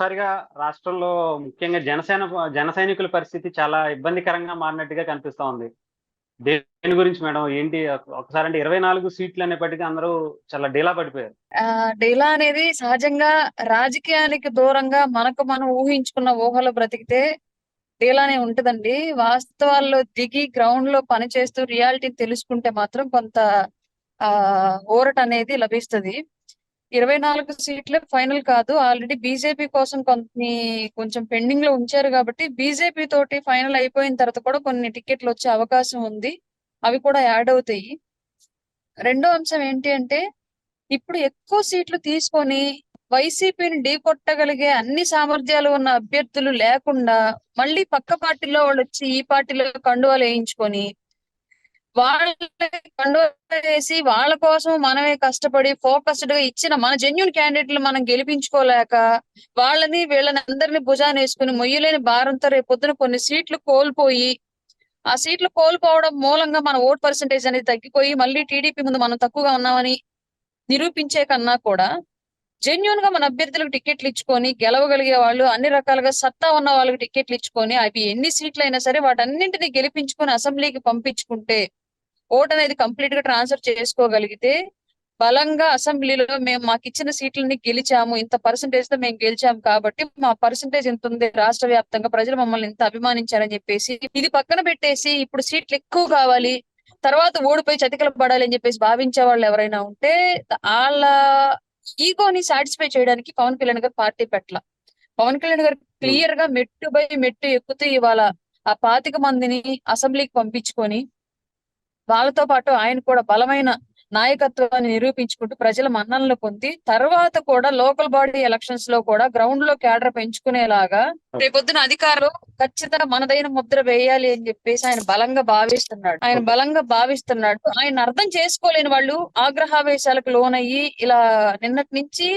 ఒక్కసారిగా రాష్ట్రంలో ముఖ్యంగా జనసేన జన సైనికుల పరిస్థితి చాలా ఇబ్బందికరంగా మారినట్టుగా కనిపిస్తా ఉంది. దేని గురించి మేడం? ఏంటి? ఒకసారి అంటే ఇరవై నాలుగు సీట్లు అనేప్పటికీ అందరూ చాలా డీలా పడిపోయారు. డీలా అనేది సహజంగా రాజకీయానికి దూరంగా మనకు మనం ఊహించుకున్న ఊహలో బ్రతికితే డీలానే ఉంటదండి. వాస్తవాల్లో దిగి గ్రౌండ్లో పని చేస్తూ తెలుసుకుంటే మాత్రం కొంత ఆ ఊరట అనేది లభిస్తుంది. ఇరవై నాలుగు సీట్లే ఫైనల్ కాదు. ఆల్రెడీ బీజేపీ కోసం కొన్ని కొంచెం పెండింగ్లో ఉంచారు కాబట్టి బీజేపీ తోటి ఫైనల్ అయిపోయిన తర్వాత కూడా కొన్ని టికెట్లు వచ్చే అవకాశం ఉంది. అవి కూడా యాడ్ అవుతాయి. రెండో అంశం ఏంటి అంటే ఇప్పుడు ఎక్కువ సీట్లు తీసుకొని వైసీపీని ఢీకొట్టగలిగే అన్ని సామర్థ్యాలు ఉన్న అభ్యర్థులు లేకుండా మళ్ళీ పక్క పార్టీలో వాళ్ళు వచ్చి ఈ పార్టీలో కండువాలు వేయించుకొని వాళ్ళ కండువాలు వేసి వాళ్ళ కోసం మనమే కష్టపడి ఫోకస్డ్గా ఇచ్చిన మన జెన్యున్ క్యాండిడేట్లు మనం గెలిపించుకోలేక వాళ్ళని వీళ్ళని అందరినీ భుజాన్ని వేసుకుని మొయ్యలేని భారంతో రేపొద్దున కొన్ని సీట్లు కోల్పోయి ఆ సీట్లు కోల్పోవడం మూలంగా మన ఓట్ పర్సంటేజ్ అనేది తగ్గిపోయి మళ్ళీ టీడీపీ ముందు మనం తక్కువగా ఉన్నామని నిరూపించే కన్నా కూడా జెన్యున్గా మన అభ్యర్థులకు టికెట్లు ఇచ్చుకొని గెలవగలిగే వాళ్ళు అన్ని రకాలుగా సత్తా ఉన్న వాళ్ళకి టికెట్లు ఇచ్చుకొని అవి ఎన్ని సీట్లు అయినా సరే వాటన్నింటినీ గెలిపించుకొని అసెంబ్లీకి పంపించుకుంటే ఓట్ అనేది కంప్లీట్గా ట్రాన్స్ఫర్ చేసుకోగలిగితే బలంగా అసెంబ్లీలో మేము మాకు ఇచ్చిన సీట్లని గెలిచాము ఇంత పర్సంటేజ్తో మేము గెలిచాము కాబట్టి మా పర్సంటేజ్ ఎంత ఉంది రాష్ట్ర వ్యాప్తంగా ప్రజలు మమ్మల్ని ఇంత అభిమానించారని చెప్పేసి ఇది పక్కన పెట్టేసి ఇప్పుడు సీట్లు ఎక్కువ కావాలి తర్వాత ఓడిపోయి చతికలు పడాలి అని చెప్పేసి భావించే వాళ్ళు ఎవరైనా ఉంటే వాళ్ళ ఈగోని సాటిస్ఫై చేయడానికి పవన్ కళ్యాణ్ గారు పార్టీ పెట్టల పవన్ కళ్యాణ్ గారు క్లియర్గా మెట్టు బై మెట్టు ఎక్కుతూ ఇవాళ ఆ పాతిక మందిని అసెంబ్లీకి పంపించుకొని వాళ్ళతో పాటు ఆయన కూడా బలమైన నాయకత్వాన్ని నిరూపించుకుంటూ ప్రజల మన్ననలు పొంది తర్వాత కూడా లోకల్ బాడీ ఎలక్షన్స్లో కూడా గ్రౌండ్లో క్యాడర్ పెంచుకునేలాగా రేపొద్దున అధికారులు ఖచ్చితంగా మనదైన ముద్ర వేయాలి అని చెప్పేసి ఆయన బలంగా భావిస్తున్నాడు. ఆయన బలంగా భావిస్తున్నాడు. ఆయన అర్థం చేసుకోలేని వాళ్ళు ఆగ్రహావేశాలకు లోనయ్యి ఇలా నిన్నటి నుంచి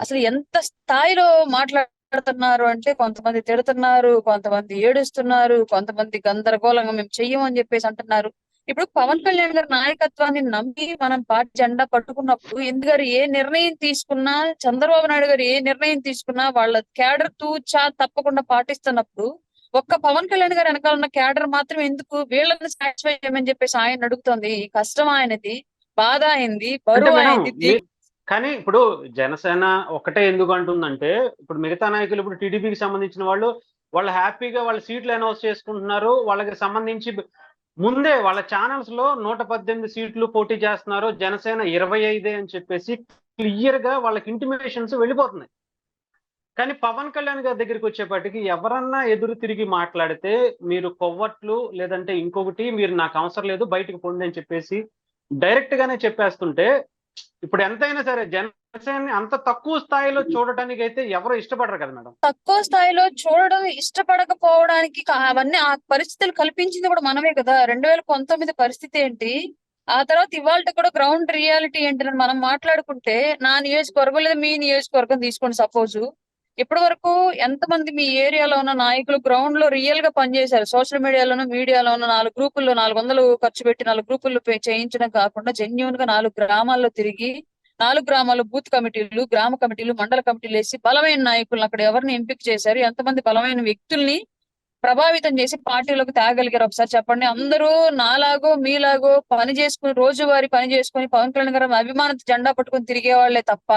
అసలు ఎంత స్థాయిలో మాట్లాడుతున్నారు అంటే కొంతమంది తిడుతున్నారు కొంతమంది ఏడుస్తున్నారు కొంతమంది గందరగోళంగా మేము చెయ్యమని చెప్పేసి అంటున్నారు. ఇప్పుడు పవన్ కళ్యాణ్ గారి నాయకత్వాన్ని నమ్మి మనం పార్టీ జెండా పట్టుకున్నప్పుడు ఎందుగారు ఏ నిర్ణయం తీసుకున్నా చంద్రబాబు నాయుడు గారు ఏ నిర్ణయం తీసుకున్నా వాళ్ళ క్యాడర్ తూచా తప్పకుండా పాటిస్తున్నప్పుడు ఒక్క పవన్ కళ్యాణ్ గారు వెనకాల ఉన్న క్యాడర్ మాత్రం ఎందుకు వీళ్ళని సాటిస్ఫై చేయమని చెప్పేసి ఆయన అడుగుతోంది. కష్టం ఆయనది బాధ అయింది బరువు అయింది కానీ ఇప్పుడు జనసేన ఒకటే ఎందుకు అంటుందంటే ఇప్పుడు మిగతా నాయకులు ఇప్పుడు టీడీపీకి సంబంధించిన వాళ్ళు వాళ్ళు హ్యాపీగా వాళ్ళ సీట్లు అనౌన్స్ చేసుకుంటున్నారు వాళ్ళకి సంబంధించి ముందే వాళ్ళ ఛానల్స్లో నూట పద్దెనిమిది సీట్లు పోటీ చేస్తున్నారు జనసేన ఇరవై ఐదే అని చెప్పేసి క్లియర్గా వాళ్ళకి ఇంటిమేషన్స్ వెళ్ళిపోతున్నాయి. కానీ పవన్ కళ్యాణ్ గారి దగ్గరికి వచ్చేపాటికి ఎవరన్నా ఎదురు తిరిగి మాట్లాడితే మీరు కొవ్వట్లు లేదంటే ఇంకొకటి మీరు నాకు అవసరం లేదు బయటకు పొండి అని చెప్పేసి డైరెక్ట్ గానే చెప్పేస్తుంటే ఇప్పుడు ఎంతైనా సరే జన జనసేన అంత తక్కువ స్థాయిలో చూడటానికి అయితే ఎవరు ఇష్టపడరు కదా మేడం? తక్కువ స్థాయిలో చూడడం ఇష్టపడకపోవడానికి అవన్నీ ఆ పరిస్థితులు కల్పించింది కూడా మనమే కదా. రెండు వేల పంతొమ్మిది పరిస్థితి ఏంటి? ఆ తర్వాత ఇవాళ కూడా గ్రౌండ్ రియాలిటీ ఏంటని మనం మాట్లాడుకుంటే నా నియోజకవర్గం లేదా మీ నియోజకవర్గం తీసుకోండి సపోజ్. ఇప్పటి వరకు ఎంతమంది మీ ఏరియాలో ఉన్న నాయకులు గ్రౌండ్లో రియల్గా పనిచేశారు? సోషల్ మీడియాలోను మీడియాలోను నాలుగు గ్రూపుల్లో నాలుగు వందలు ఖర్చు పెట్టి నాలుగు గ్రూపుల్లో చేయించడం కాకుండా జెన్యున్గా నాలుగు గ్రామాల్లో తిరిగి నాలుగు గ్రామాలు బూత్ కమిటీలు గ్రామ కమిటీలు మండల కమిటీలు వేసి బలమైన నాయకులను అక్కడ ఎవరిని ఎంపిక చేశారు? ఎంతమంది బలమైన వ్యక్తుల్ని ప్రభావితం చేసి పార్టీలోకి తేగలిగారు? ఒకసారి చెప్పండి. అందరూ నాలాగో మీలాగో పని చేసుకుని రోజువారీ పని చేసుకుని పవన్ కళ్యాణ్ గారు అభిమాన జెండా పట్టుకుని తిరిగే వాళ్ళే తప్ప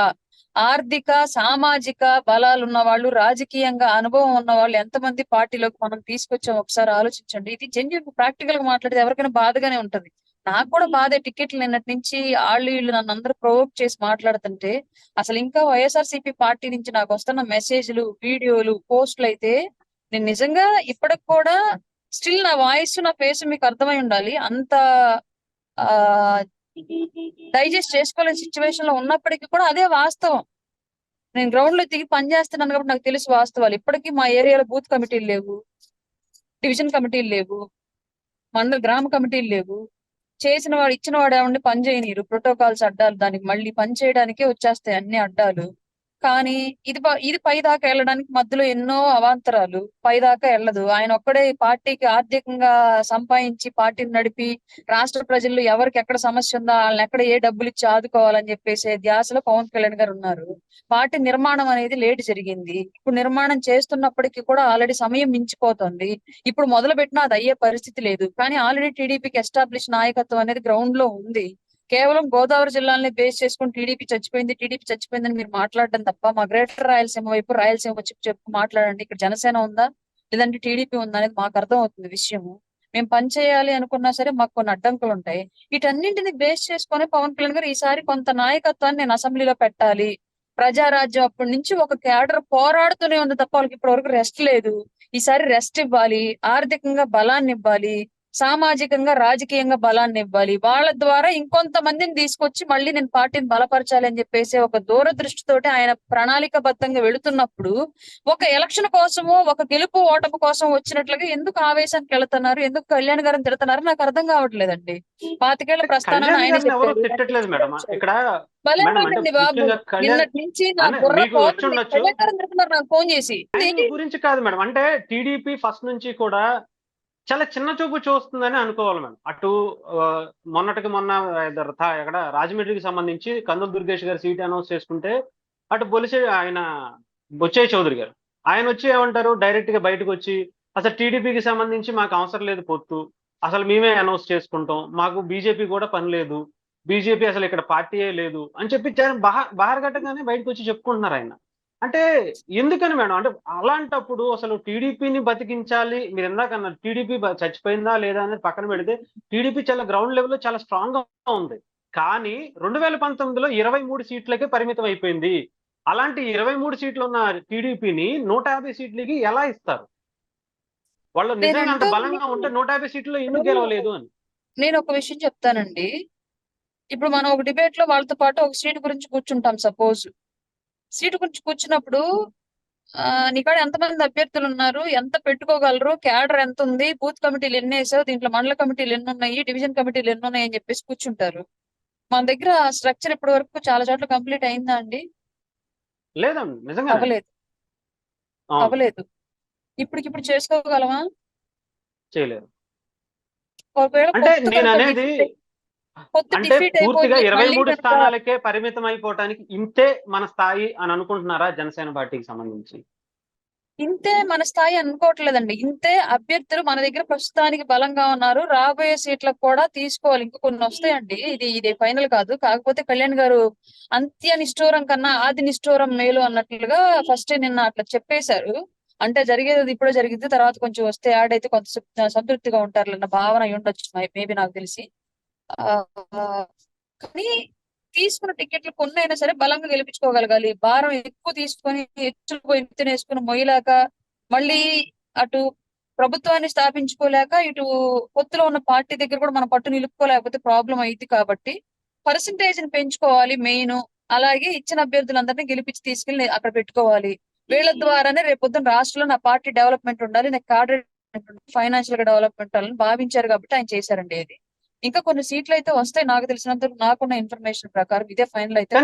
ఆర్థిక సామాజిక బలాలు ఉన్న వాళ్ళు రాజకీయంగా అనుభవం ఉన్న వాళ్ళు ఎంతమంది పార్టీలోకి మనం తీసుకొచ్చాం ఒకసారి ఆలోచించండి. ఇది జెన్యున్ ప్రాక్టికల్గా మాట్లాడితే ఎవరికైనా బాధగానే ఉంటది. నాకు కూడా బాధే టికెట్లు నిన్నటి నుంచి వాళ్ళు వీళ్ళు నన్ను అందరూ ప్రొవోక్ చేసి మాట్లాడుతుంటే అసలు ఇంకా వైఎస్ఆర్సీపీ పార్టీ నుంచి నాకు వస్తున్న మెసేజ్లు వీడియోలు పోస్టులు అయితే నేను నిజంగా ఇప్పటికి కూడా స్టిల్ నా వాయిస్ నా ఫేస్ మీకు అర్థమై ఉండాలి. అంత ఆ డైజెస్ట్ చేసుకోలేని సిచ్యువేషన్లో ఉన్నప్పటికీ కూడా అదే వాస్తవం. నేను గ్రౌండ్లో దిగి పని చేస్తున్నాను కాబట్టి నాకు తెలుసు వాస్తవాలు. ఇప్పటికీ మా ఏరియాలో బూత్ కమిటీలు లేవు డివిజన్ కమిటీలు లేవు మండల గ్రామ కమిటీలు లేవు. చేసిన వాడు ఇచ్చిన వాడు ఏమంటే పని చేయనీరు ప్రోటోకాల్స్ అడ్డాలు. దానికి మళ్ళీ పని చేయడానికే వచ్చేస్తాయి అన్ని అడ్డాలు. కానీ ఇది ఇది పై దాకా వెళ్ళడానికి మధ్యలో ఎన్నో అవాంతరాలు. పై దాకా వెళ్ళదు. ఆయన ఒక్కడే పార్టీకి ఆర్థికంగా సంపాదించి పార్టీని నడిపి రాష్ట్ర ప్రజల్లో ఎవరికి ఎక్కడ సమస్య ఉందో వాళ్ళని ఎక్కడ ఏ డబ్బులు ఇచ్చి ఆదుకోవాలని చెప్పేసి ధ్యాసలో పవన్ కళ్యాణ్ గారు ఉన్నారు. పార్టీ నిర్మాణం అనేది లేట్ జరిగింది. ఇప్పుడు నిర్మాణం చేస్తున్నప్పటికీ కూడా ఆల్రెడీ సమయం మించిపోతుంది. ఇప్పుడు మొదలు పెట్టినా అది అయ్యే పరిస్థితి లేదు. కానీ ఆల్రెడీ టీడీపీకి ఎస్టాబ్లిష్ నాయకత్వం అనేది గ్రౌండ్లో ఉంది. కేవలం గోదావరి జిల్లాని బేస్ చేసుకుని టీడీపీ చచ్చిపోయింది టీడీపీ చచ్చిపోయిందని మీరు మాట్లాడడం తప్ప మా గ్రేటర్ రాయలసీమ వైపు రాయలసీమ వచ్చి చెప్పు మాట్లాడండి. ఇక్కడ జనసేన ఉందా? లేదంటే టీడీపీ ఉందా అనేది మాకు అర్థం అవుతుంది విషయము. మేము పని చేయాలి అనుకున్నా సరే మాకు కొన్ని అడ్డంకులు ఉంటాయి. వీటన్నింటిని బేస్ చేసుకొని పవన్ కళ్యాణ్ గారు ఈసారి కొంత నాయకత్వాన్ని నేను అసెంబ్లీలో పెట్టాలి. ప్రజారాజ్యం అప్పటి నుంచి ఒక క్యాడర్ పోరాడుతూనే ఉంది తప్ప వాళ్ళకి ఇప్పటి వరకు రెస్ట్ లేదు. ఈసారి రెస్ట్ ఇవ్వాలి. ఆర్థికంగా బలాన్ని ఇవ్వాలి సామాజికంగా రాజకీయంగా బలాన్ని ఇవ్వాలి. వాళ్ళ ద్వారా ఇంకొంతమందిని తీసుకొచ్చి మళ్ళీ నేను పార్టీని బలపరచాలి అని చెప్పేసి ఒక దూరదృష్టితోటి ఆయన ప్రణాళికబద్ధంగా వెళుతున్నప్పుడు ఒక ఎలక్షన్ కోసము ఒక గెలుపు ఓటమి కోసం వచ్చినట్లుగా ఎందుకు ఆవేశానికి వెళుతున్నారు? ఎందుకు కళ్యాణ్ గారిని తిడుతున్నారు? నాకు అర్థం కావట్లేదండి. పాతికేళ్ళ కళ్యాణ్ ఆయన వాడండి బాబు. నిన్నటి నుంచి నా బుర్ర. కళ్యాణ్ గారిని తిడుతున్నారు నాకు ఫోన్ చేసి. గురించి కాదు మేడం. అంటే టీడీపీ ఫస్ట్ నుంచి కూడా చాలా చిన్న చూపు చూస్తుందని అనుకోవాలి మేడం. అటు మొన్నటికి మొన్న ఇద్దరు ఎక్కడ రాజమండ్రికి సంబంధించి కందులు దుర్గేష్ గారు సీట్ అనౌన్స్ చేసుకుంటే అటు బొలిసే ఆయన బొచ్చయ్య చౌదరి గారు. ఆయన వచ్చి ఏమంటారు? డైరెక్ట్గా బయటకు వచ్చి అసలు టీడీపీకి సంబంధించి మాకు అవసరం లేదు పొత్తు. అసలు మేమే అనౌన్స్ చేసుకుంటాం. మాకు బీజేపీ కూడా పని లేదు. బీజేపీ అసలు ఇక్కడ పార్టీయే లేదు అని చెప్పి చాలా బహా బయటకు వచ్చి చెప్పుకుంటున్నారు ఆయన. అంటే ఎందుకని మేడం? అంటే అలాంటప్పుడు అసలు టీడీపీని బతికించాలి? మీరు ఇందాక అన్నారు టీడీపీ చచ్చిపోయిందా లేదా అనేది పక్కన పెడితే టీడీపీ చాలా గ్రౌండ్ లెవెల్లో చాలా స్ట్రాంగ్గా ఉంది. కానీ రెండు వేల పంతొమ్మిదిలో ఇరవై మూడు సీట్లకే పరిమితం అయిపోయింది. అలాంటి ఇరవై మూడు సీట్లు ఉన్న టీడీపీని నూట యాభై సీట్లకి ఎలా ఇస్తారు? వాళ్ళు నిజంగా అంత బలంగా ఉంటే నూట యాభై సీట్లు ఎందుకు గెలవలేదు అని. నేను ఒక విషయం చెప్తానండి. ఇప్పుడు మనం ఒక డిబేట్లో వాళ్ళతో పాటు ఒక సీట్ గురించి కూర్చుంటాం సపోజ్. సీట్ గురించి కూర్చున్నప్పుడు నీకాడ ఎంతమంది అభ్యర్థులు ఉన్నారు? ఎంత పెట్టుకోగలరు? క్యాడర్ ఎంత ఉంది బూత్ కమిటీలు ఎన్ని వేసావు? దీంట్లో మండల కమిటీలు ఎన్ని ఉన్నాయి? డివిజన్ కమిటీలు ఎన్ని ఉన్నాయి? అని చెప్పేసి కూర్చుంటారు. మన దగ్గర స్ట్రక్చర్ ఇప్పటి వరకు చాలా చోట్ల కంప్లీట్ అయిందా అండి? లేదండి. అవ్వలేదు. అవ్వలేదు. ఇప్పటికిప్పుడు చేసుకోగలమా అంటే నేను అనేది పొత్తు అంటే పూర్తిగా ఇరవై మూడు స్థానాలకే పరిమితం అయిపోవటానికి ఇంతే మన స్థాయి అని అనుకుంటున్నారా జనసేన పార్టీకి సంబంధించి? ఇంతే మన స్థాయి అనుకోవట్లేదండి. ఇంతే అభ్యర్థులు మన దగ్గర ప్రస్తుతానికి బలంగా ఉన్నారు. రాబోయే సీట్లకు కూడా తీసుకోవాలి. ఇంకా కొన్ని వస్తాయండి. ఇది ఇది ఫైనల్ కాదు. కాకపోతే కళ్యాణ్ గారు అంత్య నిష్ఠూరం కన్నా ఆది నిష్ఠూరం మేలు అన్నట్లుగా ఫస్ట్ నిన్న అట్లా చెప్పేశారు. అంటే జరిగేది ఇప్పుడే జరిగింది తర్వాత కొంచెం వస్తే యాడ్ అయితే కొంత సంతృప్తిగా ఉంటారు అన్న భావన ఉండొచ్చు. మేబీ నాకు తెలిసి. కానీ తీసుకున్న టికెట్లు కొన్ని అయినా సరే బలంగా గెలిపించుకోగలగాలి. భారం ఎక్కువ తీసుకొని ఎత్తులు ఎత్తునేసుకుని మొయ్యలేక మళ్ళీ అటు ప్రభుత్వాన్ని స్థాపించుకోలేక ఇటు పొత్తులో ఉన్న పార్టీ దగ్గర కూడా మనం పట్టు నిలుపుకోలేకపోతే ప్రాబ్లం అయింది కాబట్టి పర్సంటేజ్ని పెంచుకోవాలి మెయిన్. అలాగే ఇచ్చిన అభ్యర్థులందరినీ గెలిపించి తీసుకెళ్ళి అక్కడ పెట్టుకోవాలి. వీళ్ళ ద్వారానే రేపొద్దున రాష్ట్రంలో నా పార్టీ డెవలప్మెంట్ ఉండాలి నాకు కార్డర్ ఫైనాన్షియల్గా డెవలప్మెంట్ ఉండాలని భావించారు కాబట్టి ఆయన చేశారండి ఇది. ఇంకా కొన్ని సీట్లు అయితే వస్తాయి నాకు తెలిసినంత నాకున్న ఇన్ఫర్మేషన్ ప్రకారం ఇదే ఫైనల్ అయితే